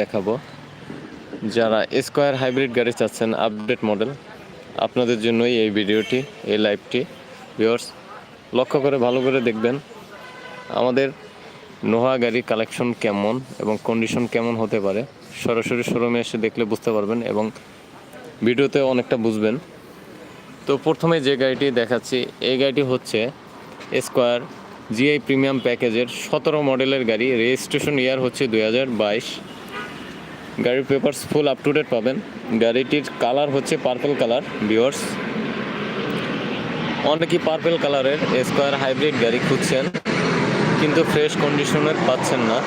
দেখাবো। যারা square hybrid গাড়ি চাচ্ছেন আপডেট মডেল আপনাদের জন্যই এই ভিডিওটি, এই লাইভটি ভিউয়ার্স লক্ষ্য করে ভালো করে দেখবেন আমাদের নোহা গাড়ি কালেকশন কেমন এবং কন্ডিশন কেমন হতে পারে। সরাসরি শোরুমে এসে দেখলে বুঝতে পারবেন এবং ভিডিওতে অনেকটা বুঝবেন। তো প্রথমে যে গাড়িটি দেখাচ্ছি, এই গাড়িটি হচ্ছে স্কোয়ার জিআই প্রিমিয়াম প্যাকেজের সতেরো মডেলের গাড়ি। রেজিস্ট্রেশন ইয়ার হচ্ছে দুই হাজার বাইশ। গাড়ির papers full up to date পাবেন। গাড়িটির কালার হচ্ছে পার্পল কালার বিওর্স অনেকেই পার্পল কালারের স্কোয়ার হাইব্রিড গাড়ি খুঁজছেন, কিন্তু ফ্রেশ কন্ডিশনের পাচ্ছেন না।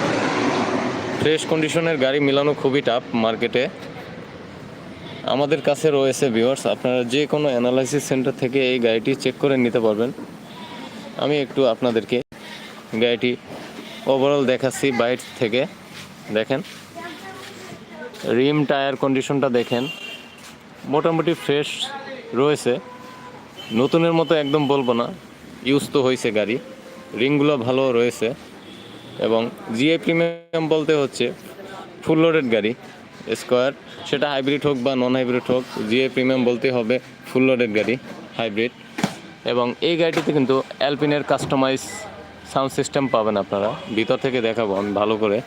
ফ্রেশ কন্ডিশনের গাড়ি মিলানো খুবই টাফ মার্কেটে আমাদের কাছে রয়েছে ভিউয়ার্স আপনারা যে কোনো অ্যানালাইসিস সেন্টার থেকে এই গাড়িটি চেক করে নিতে পারবেন। আমি একটু আপনাদেরকে গাড়িটি ওভারঅল দেখাচ্ছি বাইর থেকে। দেখেন। রিম টায়ার কন্ডিশনটা দেখেন, মোটামুটি ফ্রেশ রয়েছে। নতুনের মতো একদম বলব না, ইউজ তো হয়েছে গাড়ি রিংগুলো ভালো রয়েছে। এবং জিআই প্রিমিয়াম বলতে হচ্ছে ফুল লোডেড গাড়ি, স্কোয়ার, সেটা হাইব্রিড হোক বা নন হাইব্রিড হোক, জিআই প্রিমিয়াম বলতে হবে ফুল লোডেড গাড়ি, হাইব্রিড। এবং এই গাড়িটিতে কিন্তু অ্যালপিনের কাস্টমাইজ সাউন্ড সিস্টেম পাবেন আপনারা, ভিতর থেকে দেখাবো আমি ভালো করে।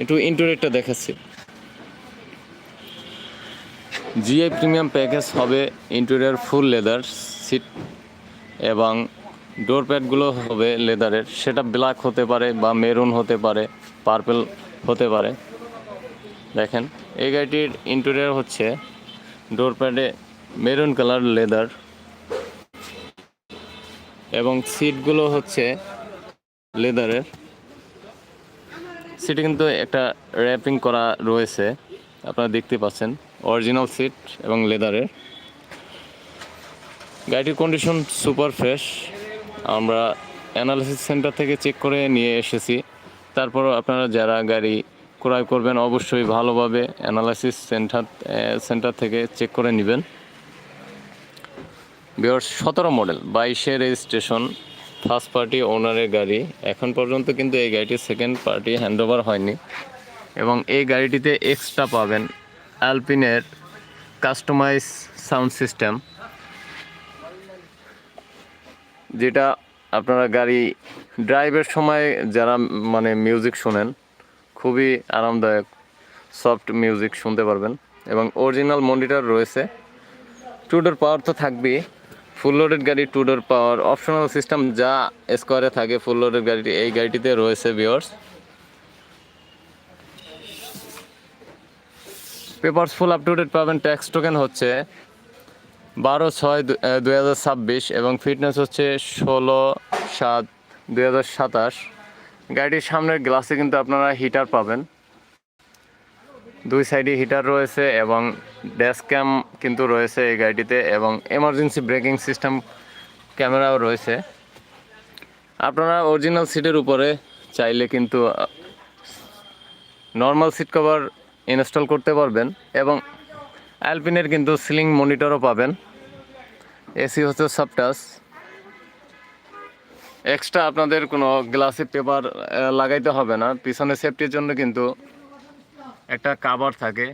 একটু ইন্টোরিয়রটা দেখাচ্ছি। জিআই প্রিমিয়াম প্যাকেজ হবে ইন্টেরিয়র ফুল লেদার সিট এবং ডোর প্যাডগুলো হবে লেদারের সেটা ব্ল্যাক হতে পারে বা মেরুন হতে পারে পার্পেল হতে পারে। দেখেন, এই গাড়িটির ইন্টেরিয়র হচ্ছে ডোর প্যাডে মেরুন কালার লেদার এবং সিটগুলো হচ্ছে লেদারের সিটে কিন্তু একটা র্যাপিং করা রয়েছে, আপনারা দেখতে পাচ্ছেন। অরিজিনাল সিট এবং লেদারের। গাড়িটির কন্ডিশন সুপার ফ্রেশ আমরা অ্যানালিসিস সেন্টার থেকে চেক করে নিয়ে এসেছি। তারপরও আপনারা যারা গাড়ি ক্রয় করবেন, অবশ্যই ভালোভাবে অ্যানালাইসিস সেন্টার সেন্টার থেকে চেক করে নেবেন। বিয়ার সতেরো মডেল বাইশে রেজিস্ট্রেশন ফার্স্ট পার্টি ওনারের গাড়ি। এখন পর্যন্ত কিন্তু এই গাড়িটির সেকেন্ড পার্টি হ্যান্ডওভার হয়নি। এবং এই গাড়িটিতে এক্সট্রা পাবেন অ্যালপিনের কাস্টমাইজ সাউন্ড সিস্টেম যেটা আপনারা গাড়ি ড্রাইভের সময় যারা মানে মিউজিক শোনেন, খুবই আরামদায়ক সফট মিউজিক শুনতে পারবেন। এবং অরিজিনাল মনিটর রয়েছে। টুডোর পাওয়ার তো থাকবেই। ফুল লোডেড গাড়ি টুডোর পাওয়ার অপশনাল সিস্টেম যা স্কোয়ারে থাকে ফুল লোডেড গাড়িটি এই গাড়িটিতে রয়েছে বিয়ার্স papers full up to date পাবেন ট্যাক্স টোকেন হচ্ছে বারো ছয় দুই হাজার ছাব্বিশ এবং ফিটনেস হচ্ছে ষোলো সাত দুই হাজার সাতাশ। গাড়িটির সামনের গ্লাসে কিন্তু আপনারা হিটার পাবেন। দুই সাইডে হিটার রয়েছে এবং ড্যাশ ক্যাম কিন্তু রয়েছে এই গাড়িটিতে এবং এমার্জেন্সি ব্রেকিং সিস্টেম ক্যামেরাও রয়েছে। আপনারা অরিজিনাল সিটের উপরে চাইলে কিন্তু নর্মাল সিট কভার ইনস্টল করতে পারবেন এবং অ্যালপিনের কিন্তু সিলিং মনিটরও পাবেন। এসি হচ্ছে সাবটাস এক্সট্রা আপনাদের কোনো গ্লাসে পেপার লাগাইতে হবে না। পিছনে সেফটির জন্য কিন্তু একটা কাভার থাকে।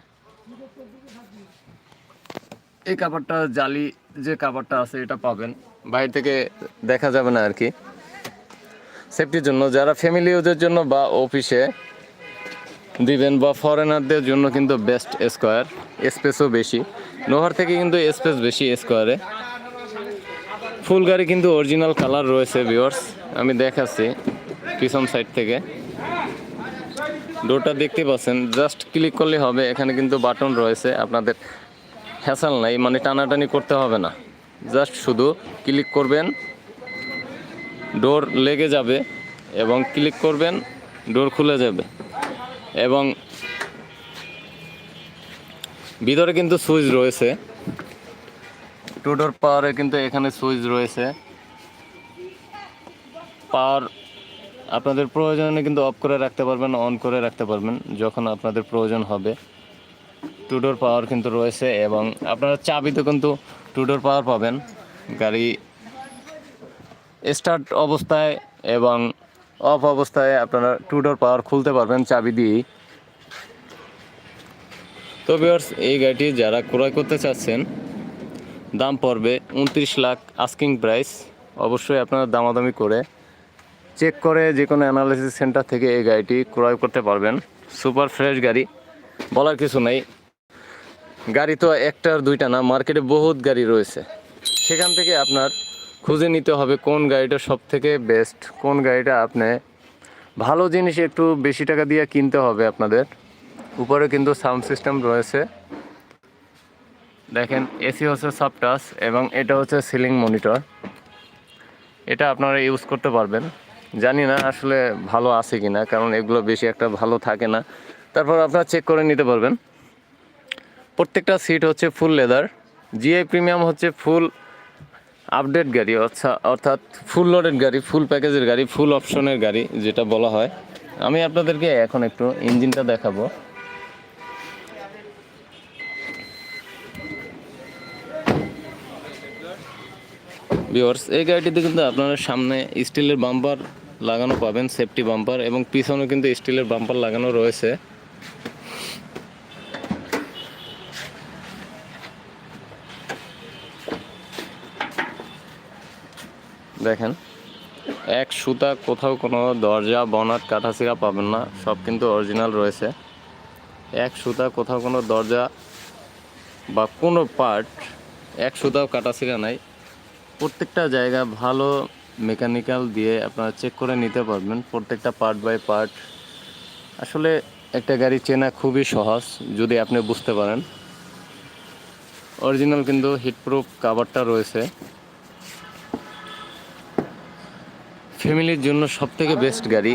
এই কাভারটা জালি যে কাভারটা আছে, এটা পাবেন। বাইরে থেকে দেখা যাবে না আর কি সেফটির জন্য, যারা ফ্যামিলি ইউজের জন্য বা অফিসে দিবেন বা ফরেনারদের জন্য কিন্তু বেস্ট স্কোয়ার স্পেসও বেশি। লোহার থেকে কিন্তু স্পেস বেশি স্কোয়ারে ফুল গাড়ি কিন্তু অরিজিনাল কালার রয়েছে ভিওর্স আমি দেখাচ্ছি পিছন সাইড থেকে। ডোরটা দেখতে পাচ্ছেন জাস্ট ক্লিক করলে হবে, এখানে কিন্তু বাটন রয়েছে, আপনাদের হ্যাসাল নাই মানে টানাটানি করতে হবে না। জাস্ট শুধু ক্লিক করবেন ডোর লেগে যাবে, এবং ক্লিক করবেন ডোর খুলে যাবে। এবং ভিতরে কিন্তু সুইচ রয়েছে। টু ডোর পাওয়ারে কিন্তু এখানে সুইচ রয়েছে। পাওয়ার আপনাদের প্রয়োজনে কিন্তু অফ করে রাখতে পারবেন অন করে রাখতে পারবেন, যখন আপনাদের প্রয়োজন হবে। টু ডোর পাওয়ার কিন্তু রয়েছে এবং আপনারা চাবিতে কিন্তু টু ডোর পাওয়ার পাবেন। গাড়ি স্টার্ট অবস্থায় এবং অফ অবস্থায় আপনারা টু ডোর পাওয়ার খুলতে পারবেন চাবি দিয়েই। তো ভিউয়ার্স এই গাড়িটি যারা ক্রয় করতে চাচ্ছেন, দাম পড়বে উনত্রিশ লাখ আস্কিং প্রাইস অবশ্যই আপনারা দামাদামি করে চেক করে যে কোনো অ্যানালিসিস সেন্টার থেকে এই গাড়িটি ক্রয় করতে পারবেন। সুপার ফ্রেশ গাড়ি, বলার কিছু নেই। গাড়ি তো একটা আর দুইটা না মার্কেটে বহুত গাড়ি রয়েছে। সেখান থেকে আপনার খুঁজে নিতে হবে কোন গাড়িটা সব থেকে বেস্ট কোন গাড়িটা আপনি ভালো জিনিস একটু বেশি টাকা দিয়ে কিনতে হবে আপনাদের। উপরে কিন্তু সাউন্ড সিস্টেম রয়েছে। দেখেন, এসি হচ্ছে সাবটাস এবং এটা হচ্ছে সিলিং মনিটর এটা আপনারা ইউজ করতে পারবেন। জানি না আসলে ভালো আছে কি না কারণ এগুলো বেশি একটা ভালো থাকে না। তারপর আপনারা চেক করে নিতে পারবেন। প্রত্যেকটা সিট হচ্ছে ফুল লেদার জিআই প্রিমিয়াম হচ্ছে ফুল আপডেট গাড়ি অর্থা- অর্থাৎ ফুল লোডেড গাড়ি ফুল প্যাকেজের গাড়ি ফুল অপশনের গাড়ি, যেটা বলা হয়। আমি আপনাদেরকে এখন একটু ইঞ্জিনটা দেখাবো। ভিওর্স এই গাড়িটিতে কিন্তু আপনারা সামনে স্টিলের বাম্পার লাগানো পাবেন সেফটি বাম্পার এবং পিছনে কিন্তু স্টিলের বাম্পার লাগানো রয়েছে। দেখেন, এক সুতা কোথাও কোনো দরজা, বনাট কাঠাছিড়া পাবেন না, সব কিন্তু অরিজিনাল রয়েছে। এক সুতা কোথাও কোনো দরজা বা কোনো পার্ট এক সুতাও কাটাছিড়া নাই। প্রত্যেকটা জায়গা ভালো মেকানিক্যাল দিয়ে আপনারা চেক করে নিতে পারবেন। প্রত্যেকটা পার্ট বাই পার্ট আসলে একটা গাড়ি চেনা খুবই সহজ, যদি আপনি বুঝতে পারেন। অরিজিনাল কিন্তু হিটপ্রুফ কাভারটা রয়েছে। ফ্যামিলির জন্য সব থেকে বেস্ট গাড়ি।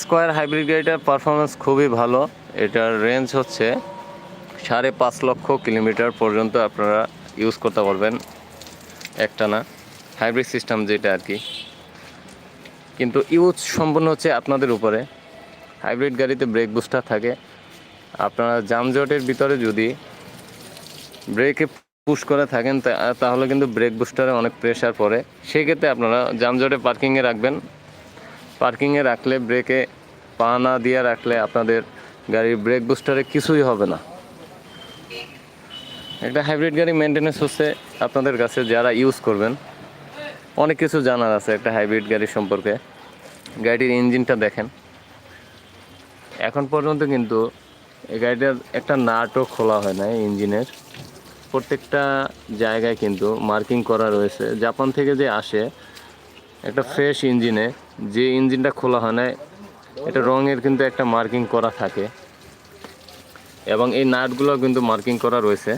স্কোয়ার হাইব্রিড গাড়িটার পারফরমেন্স খুবই ভালো। এটার রেঞ্জ হচ্ছে সাড়ে পাঁচ লক্ষ কিলোমিটার পর্যন্ত আপনারা ইউজ করতে পারবেন। একটা না হাইব্রিড সিস্টেম যেটা আর কি। কিন্তু ইউজ সম্পূর্ণ হচ্ছে আপনাদের উপরে। হাইব্রিড গাড়িতে ব্রেক বুস্টার থাকে। আপনারা জামজটের ভিতরে যদি ব্রেকে পুশ করে থাকেন তাহলে কিন্তু ব্রেক বুস্টারে অনেক প্রেশার পড়ে। সেই ক্ষেত্রে আপনারা জামজটে পার্কিংয়ে রাখবেন। পার্কিংয়ে রাখলে ব্রেকে পা না দিয়ে রাখলে আপনাদের গাড়ির ব্রেক বুস্টারে কিছুই হবে না। একটা হাইব্রিড গাড়ি মেনটেন্যান্স হচ্ছে আপনাদের কাছে যারা ইউজ করবেন। অনেক কিছু জানার আছে একটা হাইব্রিড গাড়ি সম্পর্কে। গাড়িটির ইঞ্জিনটা দেখেন। এখন পর্যন্ত কিন্তু এই গাড়িটার একটা নাটও খোলা হয় না ইঞ্জিনের। প্রত্যেকটা জায়গায় কিন্তু মার্কিং করা রয়েছে। জাপান থেকে যে আসে একটা ফ্রেশ ইঞ্জিনে, যে ইঞ্জিনটা খোলা হয় না এটা রঙের কিন্তু একটা মার্কিং করা থাকে। এবং এই নাটগুলো কিন্তু মার্কিং করা রয়েছে।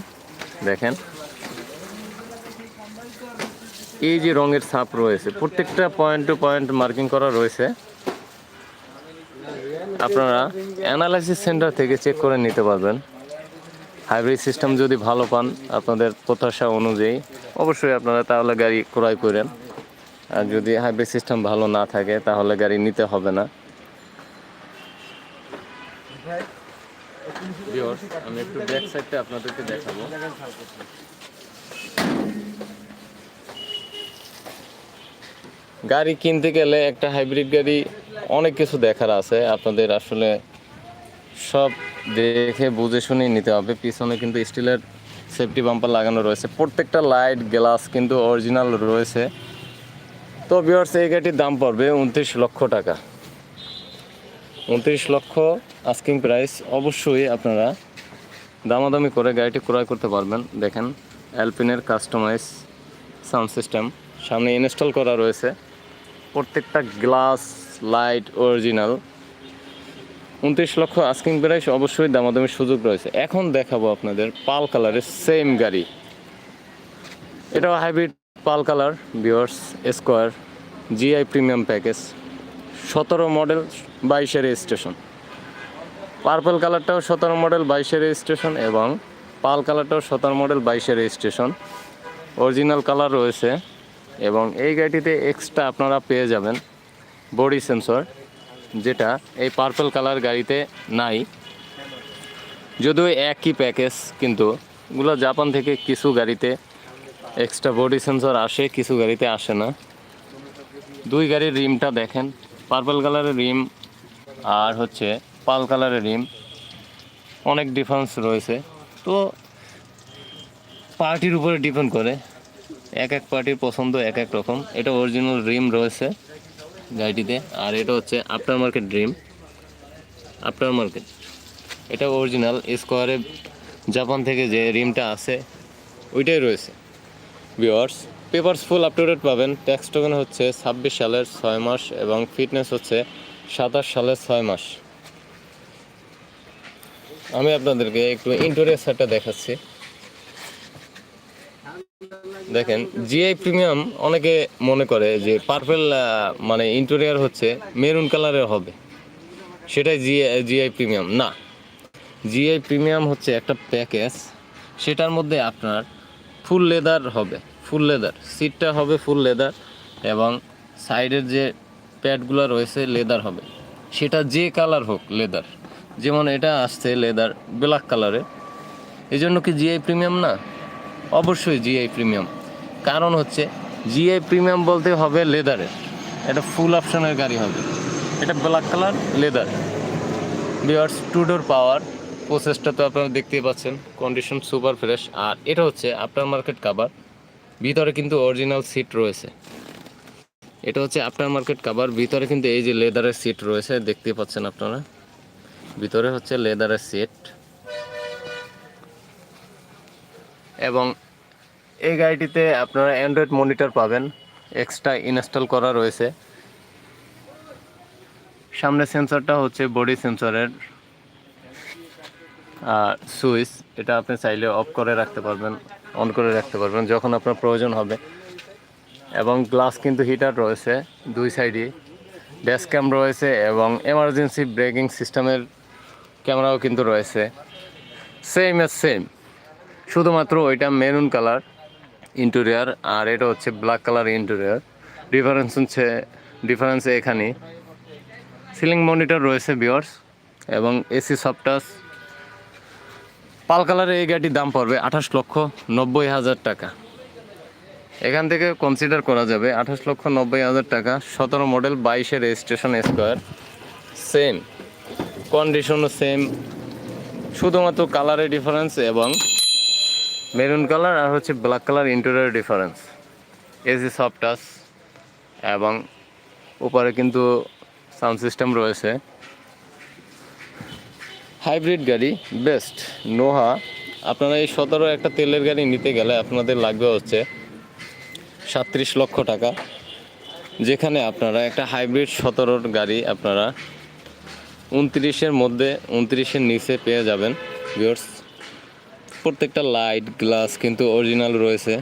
দেখেন। এই যে রঙের ছাপ রয়েছে, প্রত্যেকটা পয়েন্ট টু পয়েন্ট মার্কিং করা রয়েছে। আপনারা অ্যানালাইসিস সেন্টার থেকে চেক করে নিতে পারবেন। হাইব্রিড সিস্টেম যদি ভালো পান, আপনাদের প্রত্যাশা অনুযায়ী অবশ্যই আপনারা তাহলে গাড়ি ক্রয় করেন। আর যদি হাইব্রিড সিস্টেম ভালো না থাকে, তাহলে গাড়ি নিতে হবে না। আমি একটু ব্যাক সাইডটা আপনাদেরকে দেখাবো। গাড়ি কিনতে গেলে একটা হাইব্রিড গাড়ি অনেক কিছু দেখার আছে। আপনাদের আসলে সব দেখে বুঝে শুনে নিতে হবে। পিছনে কিন্তু স্টিলের সেফটি বাম্পার লাগানো রয়েছে। প্রত্যেকটা লাইট গ্লাস কিন্তু অরিজিনাল রয়েছে। তো বিয়ার্স এই গাড়িটির দাম পড়বে উনত্রিশ লক্ষ টাকা। উনত্রিশ লক্ষ আস্কিং প্রাইস অবশ্যই আপনারা দামাদামি করে গাড়িটি ক্রয় করতে পারবেন। দেখেন অ্যালপিনের কাস্টমাইজ সাউন্ড সিস্টেম সামনে ইনস্টল করা রয়েছে। প্রত্যেকটা গ্লাস, লাইট, অরিজিনাল। উনত্রিশ লক্ষ আস্কিং প্রাইস, অবশ্যই দামাদামির সুযোগ রয়েছে। এখন দেখাবো আপনাদের পাল কালারের সেম গাড়ি। এটাও হাইব্রিড পাল কালার বিয়ার্স স্কোয়ার জিআই প্রিমিয়াম প্যাকেজ সতেরো মডেল বাইশের স্টেশন পার্পল কালারটাও সতেরো মডেল বাইশের স্টেশন এবং পাল কালারটাও সতেরো মডেল বাইশের স্টেশন অরিজিনাল কালার রয়েছে এবং এই গাড়িটিতে এক্সট্রা আপনারা পেয়ে যাবেন বডি সেন্সর যেটা এই পার্পল কালার গাড়িতে নাই। যদিও একই প্যাকেজ কিন্তু এগুলো জাপান থেকে কিছু গাড়িতে এক্সট্রা বডি সেন্সর আসে, কিছু গাড়িতে আসে না। দুই গাড়ির রিমটা দেখেন পার্পল কালারের রিম আর হচ্ছে পাল কালারের রিম। অনেক ডিফারেন্স রয়েছে। তো পার্টির উপরে ডিপেন্ড করে। এক এক পার্টির পছন্দ, এক এক রকম। এটা অরিজিনাল ড্রিম রয়েছে গাড়িটিতে। আর এটা হচ্ছে after market dream after market এটা অরিজিনাল স্কোয়ারে জাপান থেকে যে রিমটা আছে, ওইটাই রয়েছে। Viewers papers full up to date পাবেন। ট্যাক্স টোকেন হচ্ছে ছাব্বিশ সালের ছয় মাস এবং ফিটনেস হচ্ছে সাতাশ সালের ছয় মাস। আমি আপনাদেরকে একটু ইন্টোরিয়ার সারটা দেখাচ্ছি। দেখেন জিআই প্রিমিয়াম অনেকে মনে করে যে পার্পেল মানে ইন্টোরিয়ার হচ্ছে মেরুন কালারের হবে। সেটাই জিআই জিআই প্রিমিয়াম না জিআই প্রিমিয়াম হচ্ছে একটা প্যাকেজ সেটার মধ্যে আপনার ফুল লেদার হবে। ফুল লেদার সিটটা হবে ফুল লেদার এবং সাইডের যে প্যাডগুলো রয়েছে লেদার হবে। সেটা যে কালার হোক লেদার যেমন এটা আসছে লেদার ব্ল্যাক কালারে এই জন্য কি জিআই প্রিমিয়াম না? অবশ্যই জিআই প্রিমিয়াম কারণ হচ্ছে জিআই প্রিমিয়াম বলতে হবে লেদারের এটা ফুল অপশনের গাড়ি হবে। এটা ব্ল্যাক কালার লেদার বিয়ার্স টু ডোর পাওয়ার প্রসেসটা তো আপনারা দেখতেই পাচ্ছেন কন্ডিশন সুপার ফ্রেশ আর এটা হচ্ছে আফটার মার্কেট কাভার ভিতরে কিন্তু অরিজিনাল সিট রয়েছে। এটা হচ্ছে আফটার মার্কেট কাভার ভিতরে কিন্তু এই যে লেদারের সিট রয়েছে, দেখতেই পাচ্ছেন আপনারা। ভিতরে হচ্ছে লেদারের সিট এবং এই গাড়িটিতে আপনারা অ্যান্ড্রয়েড মনিটর পাবেন। এক্সট্রা ইনস্টল করা রয়েছে। সামনে সেন্সরটা হচ্ছে বডি সেন্সরের আর সুইচ এটা আপনি চাইলে অফ করে রাখতে পারবেন অন করে রাখতে পারবেন, যখন আপনার প্রয়োজন হবে। এবং গ্লাস কিন্তু হিটার রয়েছে দুই সাইডে ড্যাশ ক্যাম রয়েছে এবং এমার্জেন্সি ব্রেকিং সিস্টেমের ক্যামেরাও কিন্তু রয়েছে। সেম এস সেম শুধুমাত্র ওইটা মেরুন কালার ইন্টেরিয়ার আর এটা হচ্ছে ব্ল্যাক কালার ইন্টেরিয়ার ডিফারেন্স হচ্ছে ডিফারেন্স এখানে সিলিং মনিটর রয়েছে বিয়ার্স এবং এসি সফটাস পাল কালারের এই গাড়িটির দাম পড়বে আঠাশ লক্ষ নব্বই হাজার টাকা। এখান থেকে কনসিডার করা যাবে আঠাশ লক্ষ নব্বই হাজার টাকা, সতেরো মডেল বাইশে রেজিস্ট্রেশন স্কোয়ার সেম কন্ডিশনও সেম শুধুমাত্র কালারের ডিফারেন্স এবং মেরুন কালার আর হচ্ছে black colour interior difference. AC soft সফটাস এবং উপরে কিন্তু সাউন্ড সিস্টেম রয়েছে। হাইব্রিড গাড়ি, বেস্ট। নোহা, আপনারা এই সতেরো একটা তেলের গাড়ি নিতে গেলে আপনাদের লাগবে হচ্ছে সাত্রিশ লক্ষ টাকা। যেখানে আপনারা একটা হাইব্রিড সতেরোর গাড়ি আপনারা উনত্রিশের মধ্যে, উনত্রিশের নিচে পেয়ে যাবেন। ভিউয়ার্স প্রত্যেকটা লাইট গ্লাস কিন্তু অরিজিনাল রয়েছে।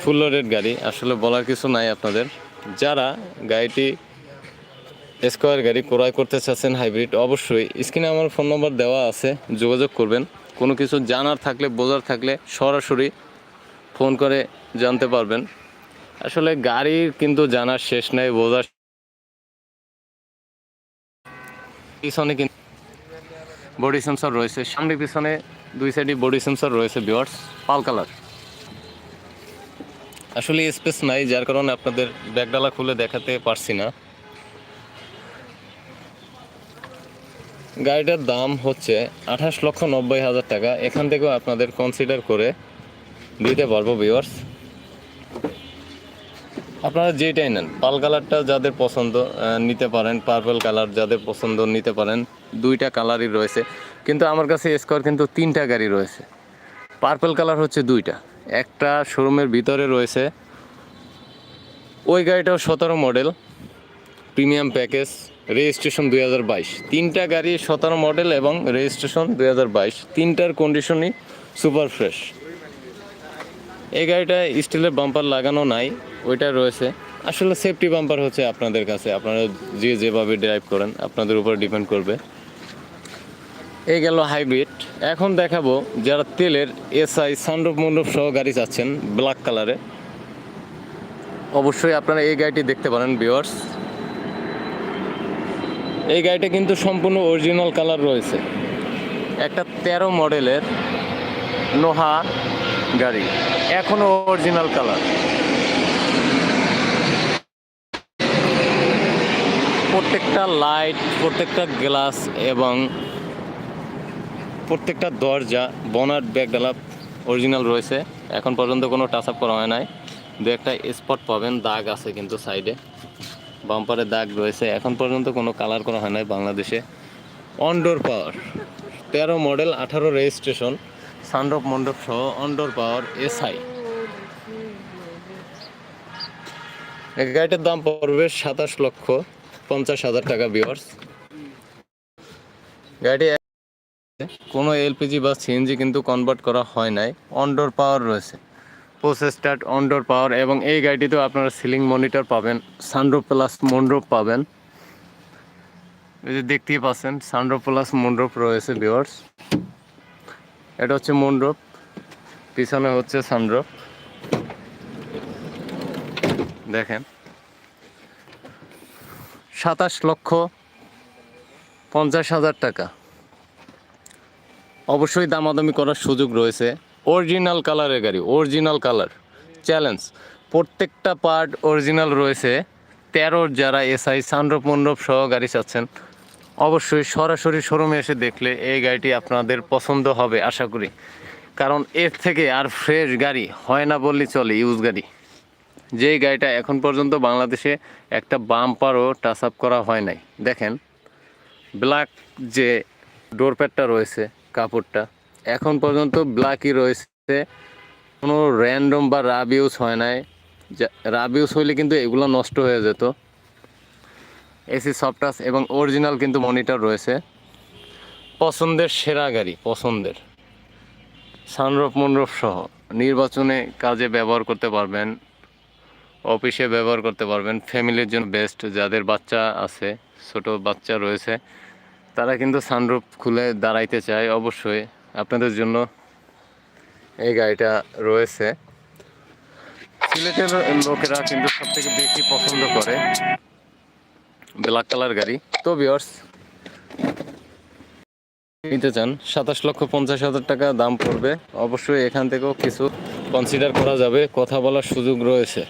ফুল লোডেড গাড়ি, আসলে বলার কিছু নাই আপনাদের। যারা গাড়িটি স্কোয়ার গাড়ি ক্রয় করতে চাচ্ছেন হাইব্রিড অবশ্যই স্ক্রিনে আমার ফোন নম্বর দেওয়া আছে, যোগাযোগ করবেন। কোনো কিছু জানার থাকলে, বোঝার থাকলে সরাসরি ফোন করে জানতে পারবেন। আসলে গাড়ির কিন্তু জানার শেষ নাই, বোঝার পিছনে বডি সেন্সর রয়েছে। সামনে পিছনে দুই সাইডে বডি সেন্সর রয়েছে বিওয়ার্স পাল কালার। আসলে স্পেস নাই, যার কারণে আপনাদের ব্যাগডালা খুলে দেখাতে পারছি না। গাড়িটার দাম হচ্ছে আঠাশ লক্ষ নব্বই হাজার টাকা। এখান থেকেও আপনাদের কনসিডার করে দিতে পারব ভিওয়ার্স আপনারা যেটাই নেন, পাল কালারটা যাদের পছন্দ নিতে পারেন পার্পল কালার যাদের পছন্দ নিতে পারেন। দুইটা কালারই রয়েছে। কিন্তু আমার কাছে স্কোয়ার কিন্তু তিনটা গাড়ি রয়েছে। পার্পল কালার হচ্ছে দুইটা। একটা শোরুমের ভিতরে রয়েছে। ওই গাড়িটাও সতেরো মডেল প্রিমিয়াম প্যাকেজ রেজিস্ট্রেশন দুই হাজার বাইশ। তিনটা গাড়ি সতেরো মডেল এবং রেজিস্ট্রেশন দুই হাজার বাইশ। তিনটার কন্ডিশনই সুপার ফ্রেশ এই গাড়িটা স্টিলের বাম্পার লাগানো নাই, ওইটা রয়েছে। আসলে সেফটি বাম্পার হচ্ছে আপনাদের কাছে। আপনারা যে যেভাবে ড্রাইভ করেন, আপনাদের উপর ডিপেন্ড করবে। এই গেল হাইব্রিড। এখন দেখাবো যারা তেলের এসআই সানরূপ মণ্ডপ সহ গাড়ি চাচ্ছেন ব্ল্যাক কালারে। অবশ্যই আপনারা এই গাড়িটি দেখতে পারেন বিওয়ার্স এই গাড়িটা কিন্তু সম্পূর্ণ অরিজিনাল কালার রয়েছে। একটা তেরো মডেলের নোহা গাড়ি, এখনও অরিজিনাল কালার। প্রত্যেকটা লাইট, প্রত্যেকটা গ্লাস এবং প্রত্যেকটা দরজা বনাট ব্যাগডালা অরিজিনাল রয়েছে। এখন পর্যন্ত কোনো টাচ আপ করা হয় নাই। দু একটা স্পট পাবেন, দাগ আছে কিন্তু সাইডে বাম্পারে দাগ রয়েছে। এখন পর্যন্ত কোনো কালার করা হয় নাই বাংলাদেশে। অনডোর পাওয়ার তেরো মডেল আঠারো রেজিস্ট্রেশন সানডপ মণ্ডপ সহ অনডোর পাওয়ার এসআই গাড়িটার দাম পড়বে সাতাশ লক্ষ পঞ্চাশ হাজার টাকা বিয়ার্স গাড়িটি কোনো এলপিজি বা সিএনজি কিন্তু কনভার্ট করা হয় নাই। অনডোর পাওয়ার রয়েছে। প্রসেস স্টার্ট অনডোর পাওয়ার এবং এই গাড়িটিতেও আপনারা সিলিং মনিটর পাবেন সানরো প্লাস মন্ডপ পাবেন। এই যে দেখতেই পাচ্ছেন সানরো প্লাস মন্ডপ রয়েছে ভিওয়ার্স এটা হচ্ছে মন্ডপ পিছনে হচ্ছে সানরুফ দেখেন। সাতাশ লক্ষ পঞ্চাশ হাজার টাকা। অবশ্যই দামাদামি করার সুযোগ রয়েছে। অরিজিনাল কালারের গাড়ি অরিজিনাল কালার চ্যালেঞ্জ প্রত্যেকটা পার্ট অরিজিনাল রয়েছে। তেরোর যারা এসআই সানরূপ মণ্ডপ সহ গাড়ি চাচ্ছেন, অবশ্যই সরাসরি শোরুমে এসে দেখলে এই গাড়িটি আপনাদের পছন্দ হবে, আশা করি। কারণ এর থেকে আর ফ্রেশ গাড়ি হয় না বললে চলে ইউজ গাড়ি। যেই গাড়িটা এখন পর্যন্ত বাংলাদেশে একটা বাম্পারও টাচ আপ করা হয় নাই। দেখেন ব্ল্যাক যে ডোরপ্যাডটা রয়েছে কাপড়টা। এখন পর্যন্ত ব্ল্যাকই রয়েছে। কোনো র্যান্ডম বা রাব ইউজ হয় নাই। রাব ইউজ হইলে কিন্তু এগুলো নষ্ট হয়ে যেত। এসি সফটাস এবং অরিজিনাল কিন্তু মনিটর রয়েছে। পছন্দের সেরা গাড়ি, পছন্দের। সানরফ মনরূপ সহ। নির্বাচনে কাজে ব্যবহার করতে পারবেন অফিসে ব্যবহার করতে পারবেন। ফ্যামিলির জন্য বেস্ট যাদের বাচ্চা আছে, ছোট বাচ্চা রয়েছে তারা কিন্তু সানরুফ খুলে দাঁড়াইতে চায়, অবশ্যই। আপনাদের জন্য এই গাড়িটা রয়েছে। সিলেটের লোকেরা কিন্তু সব থেকে বেশি পছন্দ করে ব্ল্যাক কালার গাড়ি। তো বিয়ার্স নিতে চান, সাতাশ লক্ষ পঞ্চাশ হাজার টাকা দাম পড়বে। অবশ্যই এখান থেকেও কিছু কনসিডার করা যাবে, কথা বলার সুযোগ রয়েছে।